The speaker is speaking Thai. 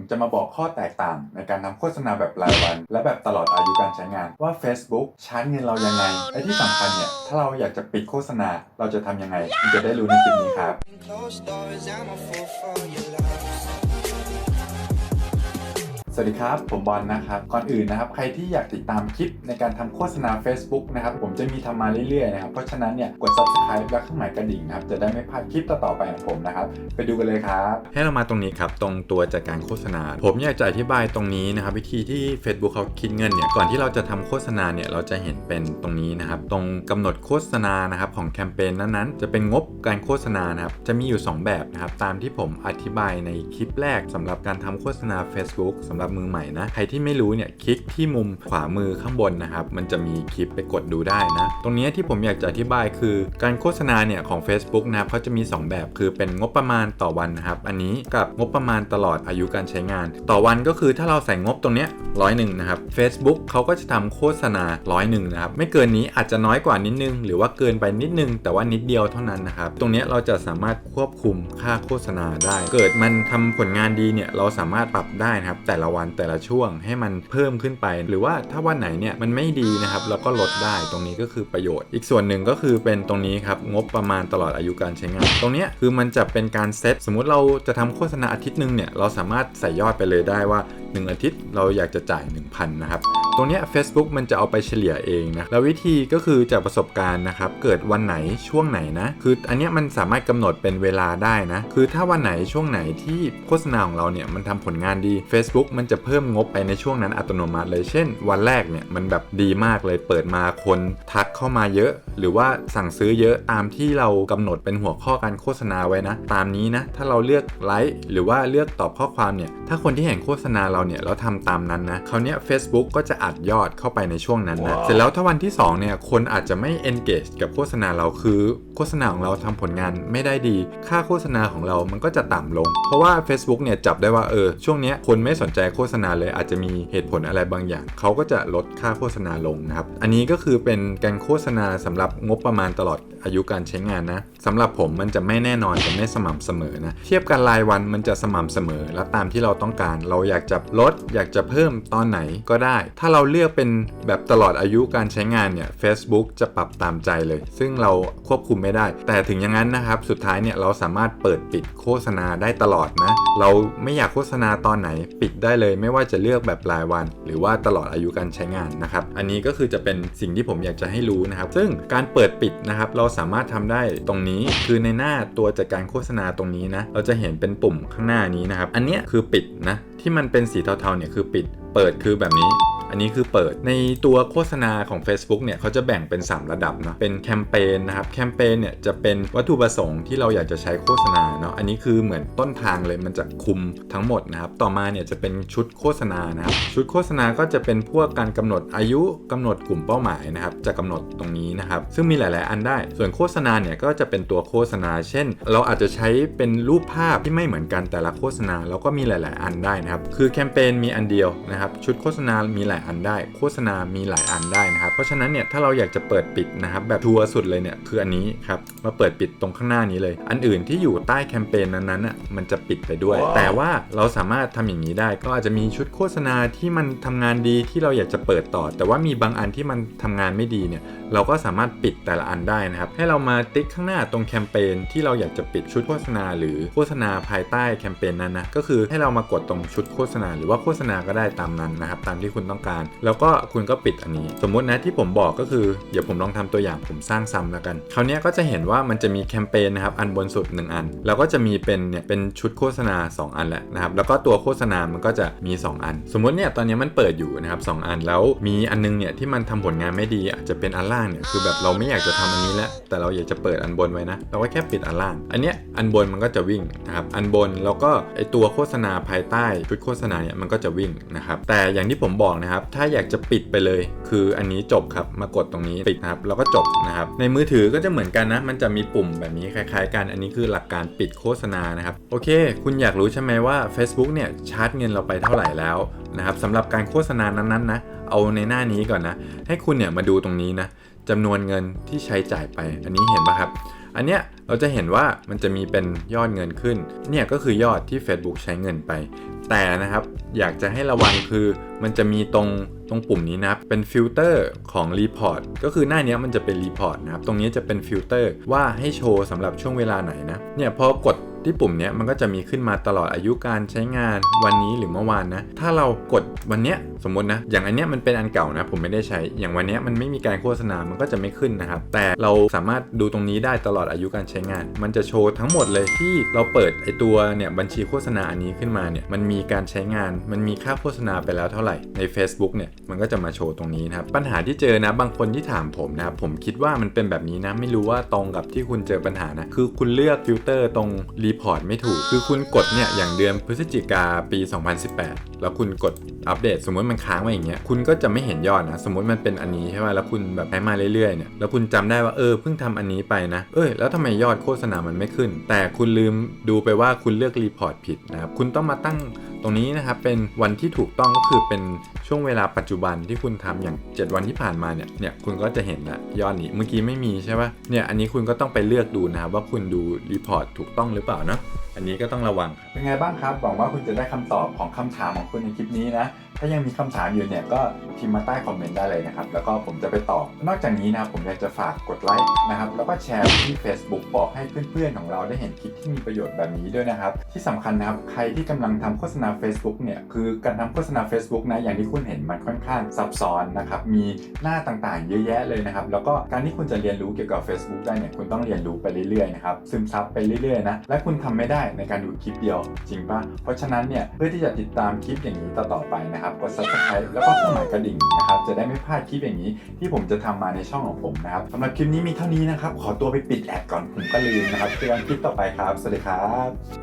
ผมจะมาบอกข้อแตกต่างในการทำโฆษณาแบบรายวัน และแบบตลอดอายุการใช้งานว่า Facebook ชาร์จเงินเรายังไงและที่สำคัญเนี่ย ถ้าเราอยากจะปิดโฆษณาเราจะทำยังไงคุณจะได้รู้ในคลิปนี้ครับ Closed doors, I'm a fool for your love. สวัสดีครับ ผมบอลนะครับ ก่อนอื่นนะครับ ใครที่อยากติดตามคลิปในการทำโฆษณา Facebook นะครับผมจะมีทำมาเรื่อยๆนะครับเพราะฉะนั้นเนี่ยกด subscribe และเครื่องหมายกระดิ่งนะครับจะได้ไม่พลาดคลิปต่อๆไปของผมนะครับไปดูกันเลยครับให้เรามาตรงนี้ครับตรงตัวจัดการโฆษณา ผมอยากจะอธิบายตรงนี้นะครับวิธีที่ Facebook เขาคิดเงินเนี่ยก่อนที่เราจะทำโฆษณาเนี่ยเราจะเห็นเป็นตรงนี้นะครับตรงกำหนดโฆษณานะครับของแคมเปญนั้นๆ จะเป็นงบการโฆษณานะครับจะมีอยู่ 2 แบบนะครับตามที่ผมอธิบายในคลิปแรกสำหรับการทำโฆษณา Facebook สำหรับมือใหม่นะใครที่ไม่รู้เนี่ยคลิกที่มุมขวามือข้างบนนะครับมันจะมีคลิปไปกดดูได้นะ ตรงนี้ที่ผมอยากจะอธิบายคือ การโฆษณาเนี่ยของ Facebook นะครับเขาจะมี 2 แบบ คือเป็นงบประมาณต่อวันนะครับ อันนี้กับงบประมาณตลอดอายุการใช้งาน ต่อวันก็คือถ้าเราใส่งบตรงเนี้ยร้อยหนึ่งนะครับ Facebook เขาก็จะทำโฆษณาร้อยหนึ่งนะครับ ไม่เกินนี้อาจจะน้อยกว่านิดนึง หรือว่าเกินไปนิดนึง แต่ว่านิดเดียวเท่านั้นนะครับ ตรงนี้เราจะสามารถควบคุมค่าโฆษณาได้ เกิดมันทำผลงานดีเนี่ยเราสามารถปรับได้นะครับ แต่ละวันแต่ละช่วงให้มันเพิ่มขึ้นไป หรือว่าถ้าวันไหนเนี่ยมันไม่ดีนะครับเราก็ลดได้ตรงนี้ก็คือประโยชน์ อีกส่วนหนึ่งก็คือเป็นตรงนี้ครับงบประมาณตลอดอายุการใช้งาน ตรงเนี้ยคือมันจะเป็นการเซตสมมุติเราจะทำโฆษณาอาทิตย์หนึ่งเนี่ยเราสามารถใส่ยอดไปเลยได้ว่า 1 อาทิตย์ เราอยากจะจ่าย 1,000 นะครับ ตรงนี้ Facebook มันจะเอาไปเฉลี่ยเองนะ แล้ววิธีก็คือจากประสบการณ์นะครับ เกิดวันไหนช่วงไหนนะ คืออันนี้มันสามารถกำหนดเป็นเวลาได้นะ คือถ้าวันไหนช่วงไหนที่โฆษณาของเราเนี่ยมันทำผลงานดี Facebook มันจะเพิ่มงบไปในช่วงนั้นอัตโนมัติเลย เช่น วันแรกเนี่ยมันแบบดีมากเลย เปิดมาคนทักเข้ามาเยอะ หรือว่าสั่งซื้อเยอะตามที่เรากำหนดเป็นหัวข้อการโฆษณาไว้นะ ตามนี้นะ ถ้าเราเลือกไลค์หรือว่าเลือกตอบข้อความเนี่ย ถ้าคนที่เห็นโฆษณาเราเนี่ยแล้วทำตามนั้นนะคราวเนี้ย Facebook ก็จะอัดยอดเข้าไปในช่วงนั้นนะเสร็จแล้วถ้าวันที่ 2 เนี่ย คนอาจจะไม่ engage กับโฆษณาเราคือ โฆษณาของเราทำผลงานไม่ได้ดี ค่าโฆษณาของเรามันก็จะต่ำลง เพราะว่า Facebook เนี่ยจับได้ว่าเออช่วงเนี้ยคนไม่สนใจโฆษณาเลยอาจจะมีเหตุผลอะไรบางอย่าง เขาก็จะลดค่าโฆษณาลงนะครับ อันนี้ก็คือเป็นการโฆษณาสำหรับงบประมาณตลอด อายุการใช้งานนะสำหรับผมมันจะไม่แน่นอนจะไม่สม่ำเสมอนะเทียบกันรายวันมันจะสม่ำเสมอ และตามที่เราต้องการ เราอยากจะลด อยากจะเพิ่มตอนไหนก็ได้ ถ้าเราเลือกเป็นแบบตลอดอายุการใช้งานเนี่ย Facebook จะปรับตามใจเลย ซึ่งเราควบคุมไม่ได้ แต่ถึงอย่างนั้นนะครับสุดท้ายเนี่ยเราสามารถเปิดปิดโฆษณาได้ตลอดนะเราไม่อยากโฆษณาตอนไหนปิดได้เลย ไม่ว่าจะเลือกแบบรายวัน หรือว่าตลอดอายุการใช้งานนะครับ อันนี้ก็คือจะเป็นสิ่งที่ผมอยากจะให้รู้นะครับ ซึ่งการเปิดปิดนะครับ เราสามารถทำได้ตรงนี้คือในหน้าตัวจัดการโฆษณาตรงนี้นะเราจะเห็นเป็นปุ่มข้างหน้านี้นะครับ อันนี้คือปิดนะที่มันเป็นสีเทาๆเนี่ยคือปิด เปิดคือแบบนี้ อันนี้คือเปิดในตัวโฆษณาของ Facebook เนี่ยเขาจะแบ่งเป็น 3 ระดับเนาะเป็นแคมเปญนะครับแคมเปญเนี่ยจะเป็นวัตถุประสงค์ที่เราอยากจะใช้โฆษณาเนาะอันนี้คือเหมือนต้นทางเลยมันจะคุมทั้งหมดนะครับต่อมาเนี่ยจะเป็นชุดโฆษณานะครับชุดโฆษณาก็จะเป็นพวกการกำหนดอายุกำหนดกลุ่มเป้าหมายนะครับจะกำหนดตรงนี้นะครับซึ่งมีหลาย ๆ อันได้ ส่วนโฆษณาเนี่ยก็จะเป็นตัวโฆษณา เช่น เราอาจจะใช้เป็นรูปภาพที่ไม่เหมือนกันแต่ละโฆษณาแล้วก็มีหลาย ๆ อันได้นะครับคือแคมเปญมีอันเดียวนะครับชุดโฆษณามีหลายายอันได้ โฆษณามีหลายอันได้นะครับ เพราะฉะนั้นเนี่ยถ้าเราอยากจะเปิดปิดนะครับแบบทัวร์สุดเลยเนี่ยคืออันนี้ครับมาเปิดปิดตรงข้างหน้านี้เลย อันอื่นที่อยู่ใต้แคมเปญนั้นๆอะมันจะปิดไปด้วย แต่ว่าเราสามารถทำอย่างนี้ได้ ก็อาจจะมีชุดโฆษณาที่มันทำงานดีที่เราอยากจะเปิดต่อ แต่ว่ามีบางอันที่มันทำงานไม่ดีเนี่ยเราก็สามารถปิดแต่ละอันได้นะครับ ให้เรามาติ๊กข้างหน้าตรงแคมเปญที่เราอยากจะปิดชุดโฆษณา หรือโฆษณาภายใต้แคมเปญนั้นนะก็คือให้เรามากดตรงชุดโฆษณา หรือว่าโฆษณาก็ได้ตามนั้นนะครับตามที่คุณต้องการแล้วก็คุณก็ปิดอันนี้ สมมุตินะที่ผมบอกก็คือ เดี๋ยวผมลองทำตัวอย่างผมสร้างซ้ำแล้วกัน คราวนี้ก็จะเห็นว่ามันจะมีแคมเปญนะครับอันบนสุด 1 อัน แล้วก็จะมีเป็นเนี่ยเป็นชุดโฆษณา 2 อันแหละนะครับ แล้วก็ตัวโฆษณา มันก็จะมี 2 อัน สมมติเนี่ยตอนนี้มันเปิดอยู่นะครับสอัน แล้วมีอันนึงเนี่ยที่มันทำผลงานไม่ดีอาจจะเป็นอันล่างเนี่ยคือแบบเราไม่อยากจะทำอันนี้แล้วแต่เราอยากจะเปิดอันบนไว้นะเราก็แค่ปิดอันล่าง อันเนี้ยอันบนมันก็จะวิ่งนะครับอันบนแล้วก็ไอตัวโฆษณาภายใต้ชุดโฆษณาเนี่ยมันก็จะวิ่งนะครับแต่อย่างที่ผมบอกนะครับถ้าอยากจะปิดไปเลย คืออันนี้จบครับ มากดตรงนี้ปิดนะครับ แล้วก็จบนะครับ ในมือถือก็จะเหมือนกันนะ มันจะมีปุ่มแบบนี้คล้ายๆ กัน อันนี้คือหลักการปิดโฆษณานะครับ โอเค คุณอยากรู้ใช่ไหมว่า Facebook เนี่ยชาร์จเงินเราไปเท่าไหร่แล้วนะครับสำหรับการโฆษณานั้นๆนะ เอาในหน้านี้ก่อนนะ ให้คุณเนี่ยมาดูตรงนี้นะจำนวนเงินที่ใช้จ่ายไป อันนี้เห็นปะครับอันเนี้ยเราจะเห็นว่ามันจะมีเป็นยอดเงินขึ้น เนี่ยก็คือยอดที่ Facebook ใช้เงินไป แต่นะครับอยากจะให้ระวังคือมันจะมีตรงตรงปุ่มนี้นับเป็นฟิลเตอร์ของรีพอร์ตก็คือหน้านี้มันจะเป็นรีพอร์ตนะครับตรงนี้จะเป็นฟิลเตอร์ว่าให้โชว์สำหรับช่วงเวลาไหนนะเนี่ยพอกด ที่ปุ่มเนี้ยมันก็จะมีขึ้นมาตลอดอายุการใช้งานวันนี้หรือเมื่อวานนะ ถ้าเรากดวันเนี้ยสมมตินะ อย่างอันเนี้ยมันเป็นอันเก่านะ ผมไม่ได้ใช้ อย่างวันเนี้ยมันไม่มีการโฆษณา มันก็จะไม่ขึ้นนะครับ แต่เราสามารถดูตรงนี้ได้ตลอดอายุการใช้งาน มันจะโชว์ทั้งหมดเลยที่เราเปิดไอตัวเนี่ยบัญชีโฆษณาอันนี้ขึ้นมาเนี่ย มันมีการใช้งาน มันมีค่าโฆษณาไปแล้วเท่าไหร่ ใน Facebook เนี่ย มันก็จะมาโชว์ตรงนี้นะครับ ปัญหาที่เจอนะ บางคนที่ถามผมนะครับ ผมคิดว่ามันเป็นแบบนี้นะ ไม่รู้ว่าตรงกับที่คุณเจอปัญหานะ คือคุณเลือกฟิลเตอร์ตรงรีพอร์ตไม่ถูก คือคุณกดเนี่ยอย่างเดือนพฤศจิกาปี 2018 แล้วคุณกดอัปเดต สมมติมันค้างไว้อย่างเงี้ยคุณก็จะไม่เห็นยอดนะ สมมติมันเป็นอันนี้ใช่ไหมแล้วคุณแบบใช้มาเรื่อยๆเนี่ยแล้วคุณจำได้ว่าเออเพิ่งทำอันนี้ไปนะเอ้ยแล้วทำไมยอดโฆษณามันไม่ขึ้น แต่คุณลืมดูไปว่าคุณเลือกรีพอร์ตผิดนะครับคุณต้องมาตั้งตรงนี้นะครับเป็นวันที่ถูกต้องก็คือเป็นช่วงเวลาปัจจุบันที่คุณทำอย่าง 7 วันที่ผ่านมาเนี่ยเนี่ยคุณก็จะเห็นละยอดนี้เมื่อกี้ไม่มีใช่ปะเนี่ยอันนี้คุณก็ต้องไปเลือกดูนะครับว่าคุณดูรีพอร์ตถูกต้องหรือเปล่าเนาะ อันนี้ก็ต้องระวังเป็นไงบ้างครับหวังว่าคุณจะได้คำตอบของคำถามของคุณในคลิปนี้นะ ถ้ายังมีคำถามอยู่เนี่ยก็พิมพ์มาใต้คอมเมนต์ได้เลยนะครับ แล้วก็ผมจะไปตอบ นอกจากนี้นะผมอยากจะฝากกดไลค์นะครับ แล้วก็แชร์ที่ Facebook บอกให้เพื่อนๆของเราได้เห็นคลิปที่มีประโยชน์แบบนี้ด้วยนะครับ ที่สำคัญนะครับ ใครที่กำลังทำโฆษณา Facebook เนี่ย คือการทำโฆษณา Facebook นะ อย่างที่คุณเห็นมันค่อนข้างซับซ้อนนะครับ มีหน้าต่างๆ เยอะแยะเลยนะครับ แล้วก็การที่คุณจะเรียนรู้เกี่ยวกับ Facebook ได้เนี่ย คุณต้องเรียนรู้ไปเรื่อยๆนะครับ ซึมซับไปเรื่อยๆนะ และคุณทำไม่ได้ในการดูคลิปเดียวจริงปะเพราะฉะนั้นเนี่ยเพื่อที่จะติดตามคลิปอย่างนี้ต่อๆไปนะครับกด subscribe แล้วก็เครื่องหมายกระดิ่งนะครับจะได้ไม่พลาดคลิปอย่างนี้ ที่ผมจะทำมาในช่องของผมนะครับสำหรับคลิปนี้มีเท่านี้นะครับขอตัวไปปิดแอดก่อนผมก็ลืมนะครับเจอกันคลิปต่อไปครับสวัสดีครับ